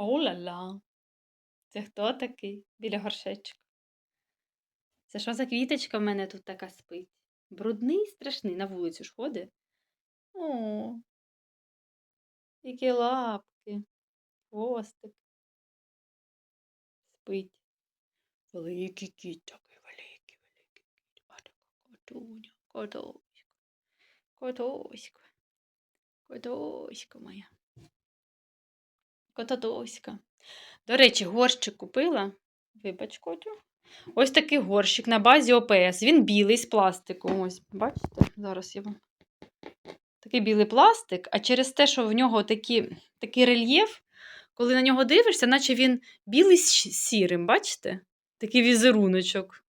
Оу-ля-ля. Це хто такий біля горшечка? Це що за квіточка в мене тут така спить? Брудний, страшний, на вулицю ж ходить. О, які лапки, хвостик. Спить. Великий кіт такий, великий, великий кіт. А така котуня, котоська, котоська, котоська моя. Кототоська. До речі, горщик купила. Вибач, котю. Ось такий горщик на базі ОПС. Він білий з пластику. Ось, бачите? Зараз я вам. Такий білий пластик, а через те, що в нього такі, такий рельєф, коли на нього дивишся, наче він білий з сірим, бачите? Такий візеруночок.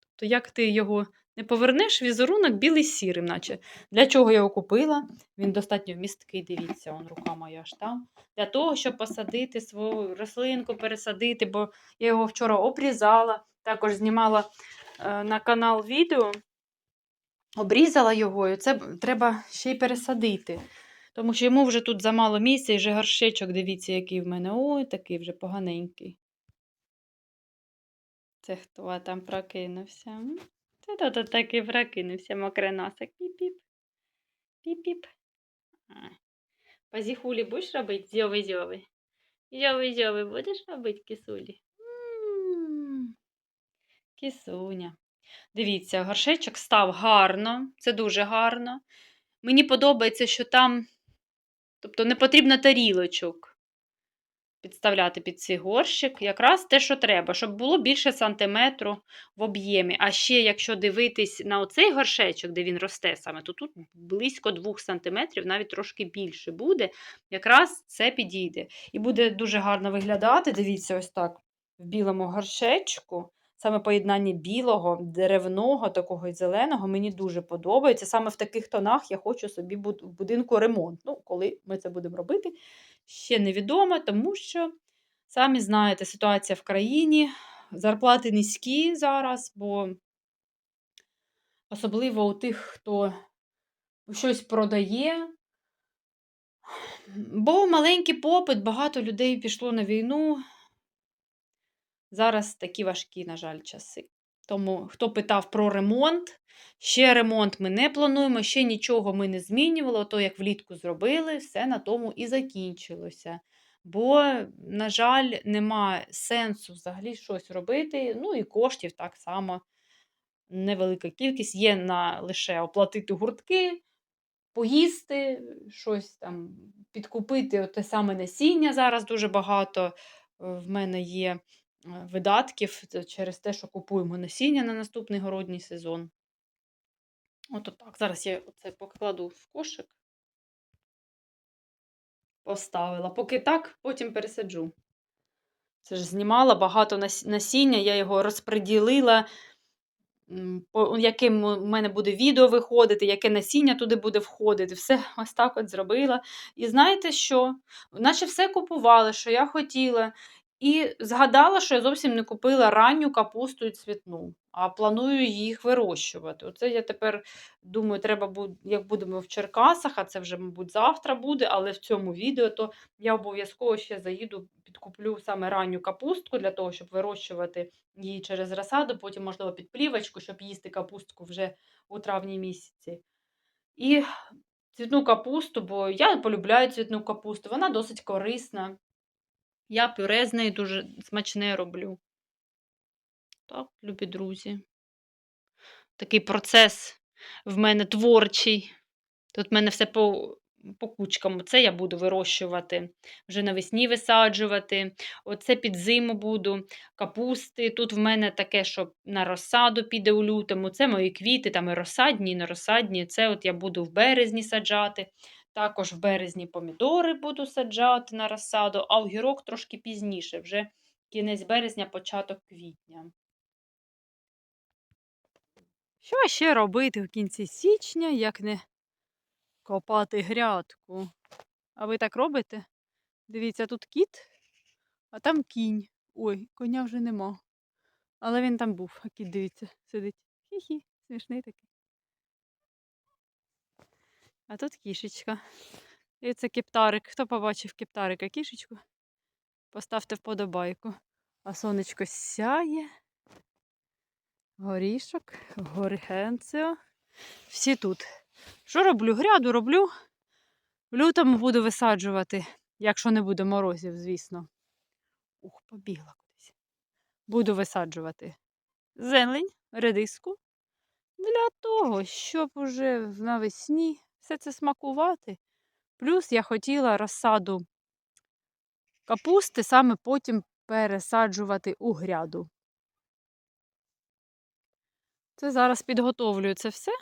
Тобто, як ти його не повернеш, візерунок білий сірим, наче. Для чого я його купила? Він достатньо вмісткий, дивіться, он рука моя аж там. Для того, щоб посадити свою рослинку, пересадити, бо я його вчора обрізала, також знімала е, на канал відео, обрізала його, і це треба ще й пересадити. Тому що йому вже тут замало місця, і вже горшечок, дивіться, який в мене. Ой, такий вже поганенький. Це хто там прокинувся? То тут такий прокинувся, мокреносик. Піп-піп. Піп-піп. Ай. Позіхулі будеш робити? Зьови-зьови. Зьови-зьови будеш робити кисулі? Кисуня. Дивіться, горшечок став гарно, це дуже гарно. Мені подобається, що там, тобто не потрібно тарілочок підставляти під цей горщик. Якраз те, що треба, щоб було більше сантиметру в об'ємі. А ще, якщо дивитись на оцей горшечок, де він росте саме, то тут близько 2 сантиметрів, навіть трошки більше буде. Якраз це підійде. І буде дуже гарно виглядати. Дивіться, ось так, в білому горшечку. Саме поєднання білого, деревного, такого і зеленого мені дуже подобається. Саме в таких тонах я хочу собі в будинку ремонт. Ну, коли ми це будемо робити, ще невідомо, тому що, самі знаєте, ситуація в країні, зарплати низькі зараз, бо особливо у тих, хто щось продає. Бо маленький попит, багато людей пішло на війну. Зараз такі важкі, на жаль, часи. Тому, хто питав про ремонт, ще ремонт ми не плануємо, ще нічого ми не змінювали. То, як влітку зробили, все на тому і закінчилося. Бо, на жаль, нема сенсу взагалі щось робити. Ну і коштів так само невелика кількість. Є на лише оплатити гуртки, поїсти, щось там підкупити. Те саме насіння зараз дуже багато е, в мене є видатків через те, що купуємо насіння на наступний городній сезон. От так. Зараз я це покладу в кошик. Поставила. Поки так, потім пересаджу. Це ж знімала багато насіння, я його розподілила, по яким у мене буде відео виходити, яке насіння туди буде входити. Все ось так от зробила. І знаєте що? Наче все купувала, що я хотіла. І згадала, що я зовсім не купила ранню капусту і цвітну, а планую їх вирощувати. Оце я тепер думаю, треба як будемо в Черкасах, а це вже, мабуть, завтра буде, але в цьому відео то я обов'язково ще заїду, підкуплю саме ранню капустку для того, щоб вирощувати її через розсаду, потім, можливо, під плівочку, щоб їсти капустку вже у травні місяці. І цвітну капусту, бо я полюбляю цвітну капусту, вона досить корисна. Я пюре з неї дуже смачне роблю. Так, любі друзі. Такий процес в мене творчий. Тут в мене все по, по кучкам. Це я буду вирощувати. Вже навесні висаджувати. Оце під зиму буду. Капусти. Тут в мене таке, що на розсаду піде у лютому. Це мої квіти, там і розсадні, і не розсадні. Це от я буду в березні саджати. Також в березні помідори буду саджати на розсаду, а огірок трошки пізніше, вже кінець березня, початок квітня. Що ще робити в кінці січня, як не копати грядку? А ви так робите? Дивіться, тут кіт, а там кінь. Ой, коня вже нема. Але він там був, а кіт, дивіться, сидить. Хі-хі, смішний такий. А тут кішечка. І це кептарик. Хто побачив кептарика? Кішечку? Поставте вподобайку. А сонечко сяє. Горішок, горгенціо. Всі тут. Що роблю? Гряду роблю. В лютому буду висаджувати, якщо не буде морозів, звісно. Ух, побігла кудись. Буду висаджувати зелень, редиску. Для того, щоб уже навесні все це смакувати. Плюс я хотіла розсаду капусти саме потім пересаджувати у гряду. Це зараз підготовлюю це все.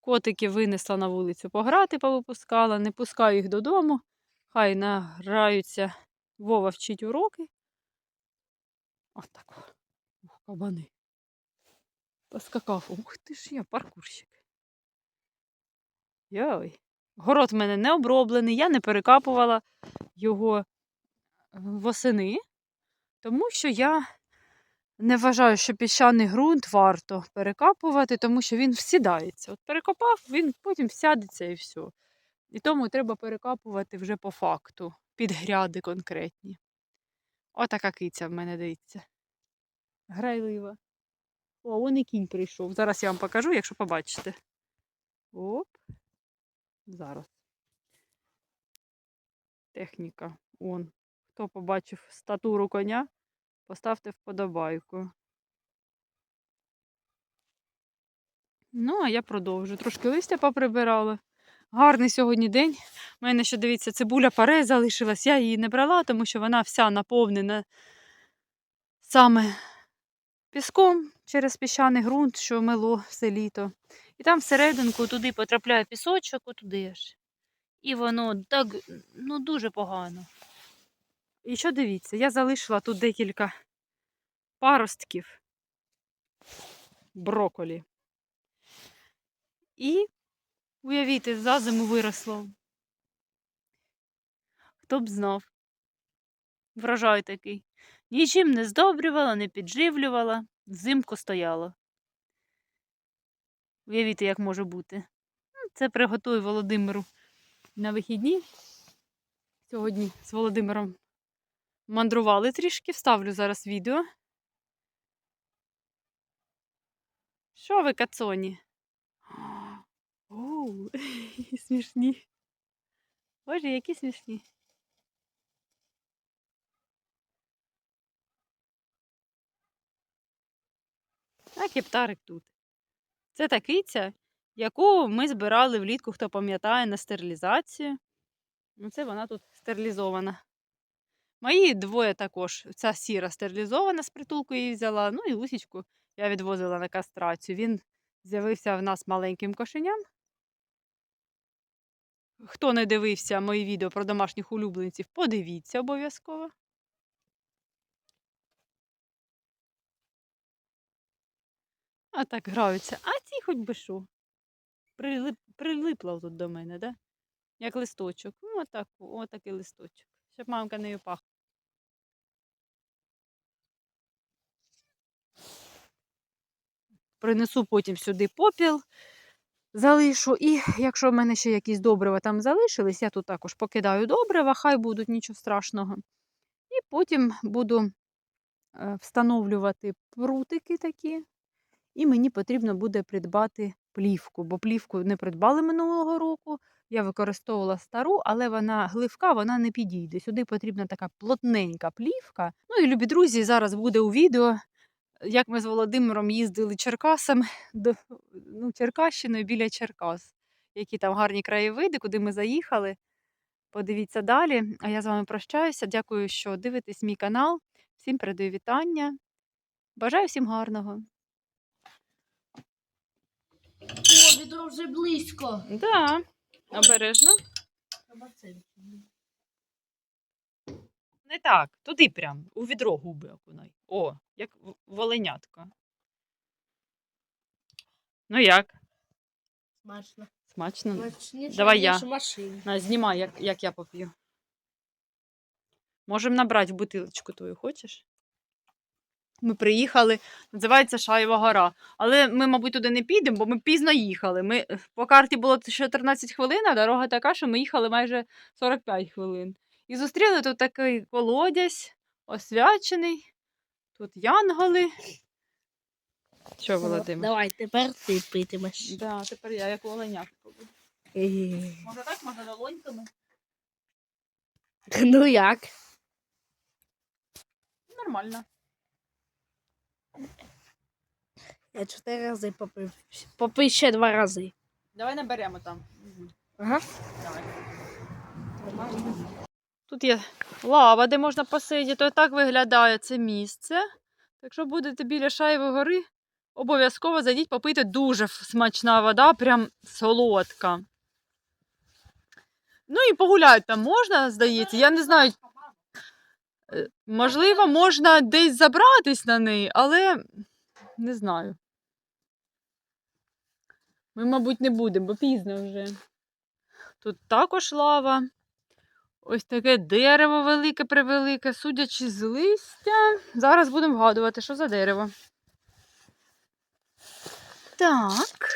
Котики винесла на вулицю пограти, повипускала, не пускаю їх додому. Хай награються. Вова вчить уроки. Ось так. Ух, кабани. Поскакав. Ух ти ж я, паркурщик. Йой. Город в мене не оброблений, я не перекапувала його е, восени, тому що я не вважаю, що піщаний ґрунт варто перекапувати, тому що він всідається. От перекопав, він потім всядеться і все. І тому треба перекапувати вже по факту, під гряди конкретні. Отака киця в мене дивіться. Грайлива. О, вон і кінь прийшов. Зараз я вам покажу, якщо побачите. Оп. Зараз. Техніка. Он. Хто побачив статуру коня, поставте вподобайку. Ну, а я продовжу. Трошки листя поприбирала. Гарний сьогодні день. У мене ще, дивіться, цибуля паре залишилась. Я її не брала, тому що вона вся наповнена саме піском через піщаний ґрунт, що мило все літо. І там всерединку туди потрапляє пісочок, отуди аж. І воно так ну, дуже погано. І що дивіться, я залишила тут декілька паростків броколі. І, уявіть, за зиму виросло. Хто б знав. Врожай такий. Нічим не здобрювала, не підживлювала, взимку стояло. Уявіть, як може бути. Ну, Це приготую Володимиру на вихідні. Сьогодні з Володимиром мандрували трішки, вставлю зараз відео. Що ви, кацоні? Оу, смішні. Боже, які смішні. А кептарик тут. Це та киця, яку ми збирали влітку, хто пам'ятає, на стерилізацію. Ну, це вона тут стерилізована. Мої двоє також. Ця сіра стерилізована з притулку її взяла. Ну і лусічку я відвозила на кастрацію. Він з'явився в нас маленьким кошеням. Хто не дивився мої відео про домашніх улюбленців, подивіться обов'язково. А так граються. А ці хоч би що. Прилип, прилипла тут до мене, да? Як листочок. Ну, отак, отакий листочок. Щоб мамка нею пахла. Принесу потім сюди попіл, залишу. І якщо в мене ще якісь добрива там залишились, я тут також покидаю добрива, хай будуть нічого страшного. І потім буду е, встановлювати прутики такі. І мені потрібно буде придбати плівку, бо плівку не придбали минулого року. Я використовувала стару, але вона гливка, вона не підійде. Сюди потрібна така плотненька плівка. Ну і любі друзі, зараз буде у відео, як ми з Володимиром їздили Черкасом до ну, Черкащиною біля Черкас. Які там гарні краєвиди, куди ми заїхали. Подивіться далі. А я з вами прощаюся. Дякую, що дивитесь мій канал. Всім передаю вітання. Бажаю всім гарного. О, відро вже близько. Да, обережно. Треба це. Не так, туди прям, у відро губи окунай. О, як в- воленятко. Ну як? Смачно. Смачно? Смачніше, Давай я. ніж. На, знімай, як, як я поп'ю. Можемо набрати в бутилочку твою, хочеш? Ми приїхали, називається Шаєва гора. Але ми, мабуть, туди не підемо, бо ми пізно їхали. Ми, по карті було ще 13 хвилин, а дорога така, що ми їхали майже 45 хвилин. І зустріли тут такий колодязь, освячений. Тут янголи. Що, Володимир? Давай, тепер ти питимеш. Да, тепер я як оленяк побуду. Може так, може долоньками? Ну як? Нормально. Я чотири рази попив. Попий ще два рази. Давай наберемо там. Ага. Давай. Тут є лава, де можна посидіти. Отак виглядає це місце. Якщо будете біля Шаєвої гори, обов'язково зайдіть попити дуже смачна вода, прям солодка. Ну і погуляти там можна, здається. Я не знаю. Е, Можливо, можна десь забратись на неї, але не знаю. Ми, мабуть, не будемо, бо пізно вже. Тут також лава. Ось таке дерево велике превелике, судячи з листя. Зараз будемо вгадувати, що за дерево. Так.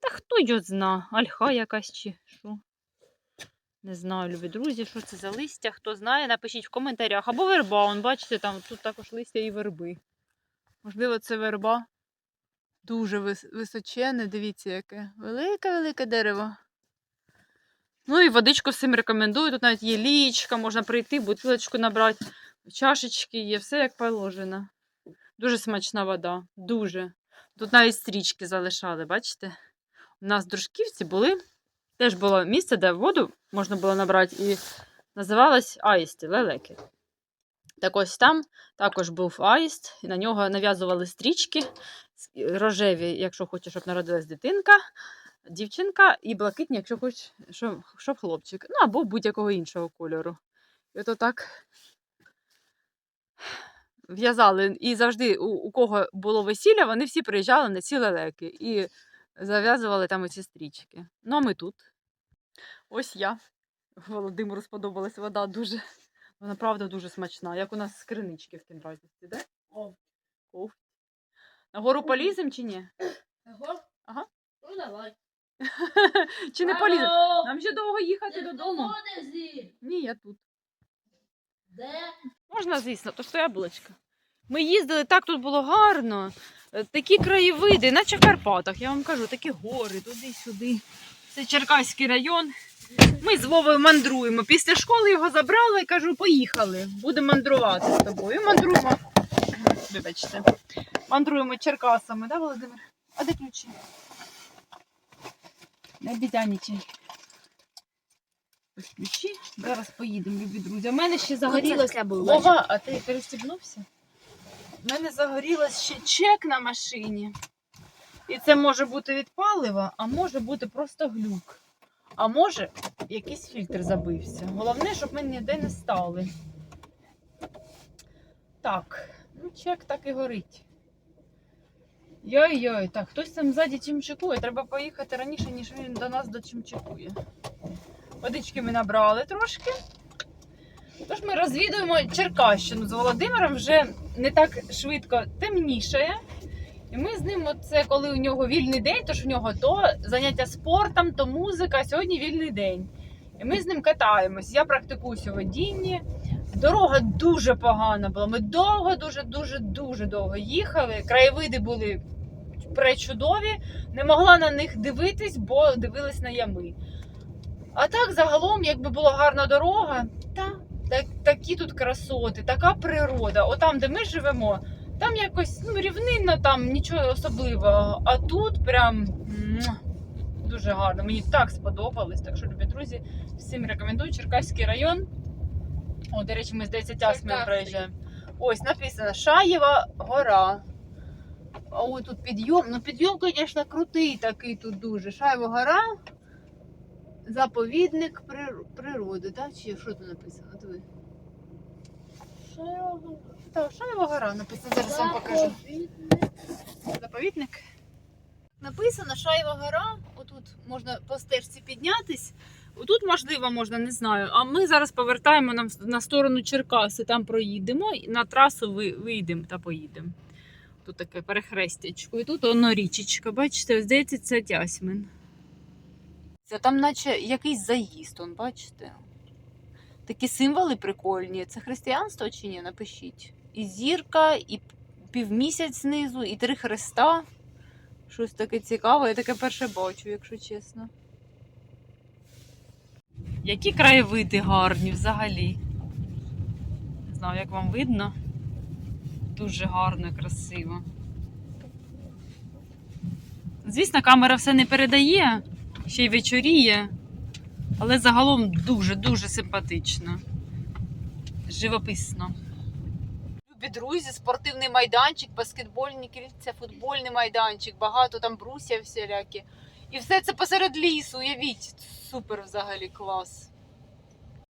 Та хто його зна? Альха якась чи? Не знаю, любі друзі, що це за листя. Хто знає, напишіть в коментарях. Або верба. Он, бачите, там тут також листя і верби. Можливо, це верба. Дуже вис- височене, дивіться, яке. Велике-велике дерево. Ну і водичку всім рекомендую. Тут навіть є лічка, можна прийти, бутилочку набрати, чашечки є, все як положено. Дуже смачна вода. Дуже. Тут навіть стрічки залишали, бачите? У нас дружківці були. Теж було місце, де воду можна було набрати, і називалось Аїсти, лелеки. Так ось там також був аїст, і на нього нав'язували стрічки рожеві, якщо хочеш, щоб народилась дитинка, дівчинка, і блакитні, якщо хочеш, щоб, хлопчик. Ну або будь-якого іншого кольору. І ото так в'язали. І завжди, у, у кого було весілля, вони всі приїжджали на ці лелеки і зав'язували там оці стрічки. Ну, а ми тут. Ось я. Володимиру сподобалась вода дуже. Вона правда дуже смачна, як у нас з кринички в кінразісті, да? О. О. На гору полізем чи ні? Ага. Ага. Ну давай. чи не полізем? Нам ще довго їхати додому. Ні, я тут. Де? Можна, звісно, то що яблучка. Ми їздили, так тут було гарно. Е, Такі краєвиди, наче в Карпатах, я вам кажу, такі гори, туди-сюди. Це Черкаський район. Ми з Вовою мандруємо. Після школи його забрали і кажу, поїхали. Будемо мандрувати з тобою. І мандруємо. Вибачте. Мандруємо Черкасами, да, Володимир? А де ключі? Не бідянічай. Ось ключі. Зараз поїдемо, любі друзі. У мене ще загорілося. Загорілося було. Вова, а ти перестібнувся? У мене загорілось ще чек на машині. І це може бути від палива, а може бути просто глюк. А може, якийсь фільтр забився. Головне, щоб ми ніде не стали. Так, ну чек так і горить. Йой-йой, так, хтось там ззаді чимчикує. Треба поїхати раніше, ніж він до нас дочимчикує. Водички ми набрали трошки. Тож ми розвідуємо Черкащину з Володимиром вже не так швидко темнішає. І ми з ним, це коли у нього вільний день, тож у нього то заняття спортом, то музика, а сьогодні вільний день. І ми з ним катаємось. Я практикуюся водінні. Дорога дуже погана була. Ми довго, дуже, дуже, дуже довго їхали. Краєвиди були пречудові. Не могла на них дивитись, бо дивились на ями. А так, загалом, якби була гарна дорога, та так, такі тут красоти, така природа. Отам, де ми живемо, там якось ну, рівнинно, там нічого особливого. А тут прям дуже гарно. Мені так сподобалось. Так що, любі друзі, всім рекомендую Черкаський район. О, до речі, ми здається, тясми Черкаси. проїжджаємо. Ось написано Шаєва гора. А ой, тут підйом. Ну, підйом, звісно, крутий такий тут дуже. Шаєва гора. Заповідник природи, так? Чи що тут написано? Диви. Так, Шаєва гора написано, зараз вам покажу. Заповідник. Написано Шаєва гора. Отут можна по стежці піднятись. Отут, можливо, можна, не знаю. А ми зараз повертаємо нам на сторону Черкаси, там проїдемо, і на трасу ви- вийдемо та поїдемо. Тут таке перехрестячко. І тут воно річечка. Бачите, здається, це Тясьмин. Це там, наче якийсь заїзд, он, бачите? Такі символи прикольні. Це християнство чи ні? Напишіть. І зірка, і півмісяць знизу, і три хреста. Щось таке цікаве, я таке перше бачу, якщо чесно. Які краєвиди гарні взагалі. Не знаю, як вам видно. Дуже гарно красиво. Звісно, камера все не передає, ще й вечоріє, але загалом дуже-дуже симпатично. Живописно. Друзі, спортивний майданчик, баскетбольні кільця, футбольний майданчик, багато там брусів всілякі. І все це посеред лісу, уявіть, супер взагалі клас.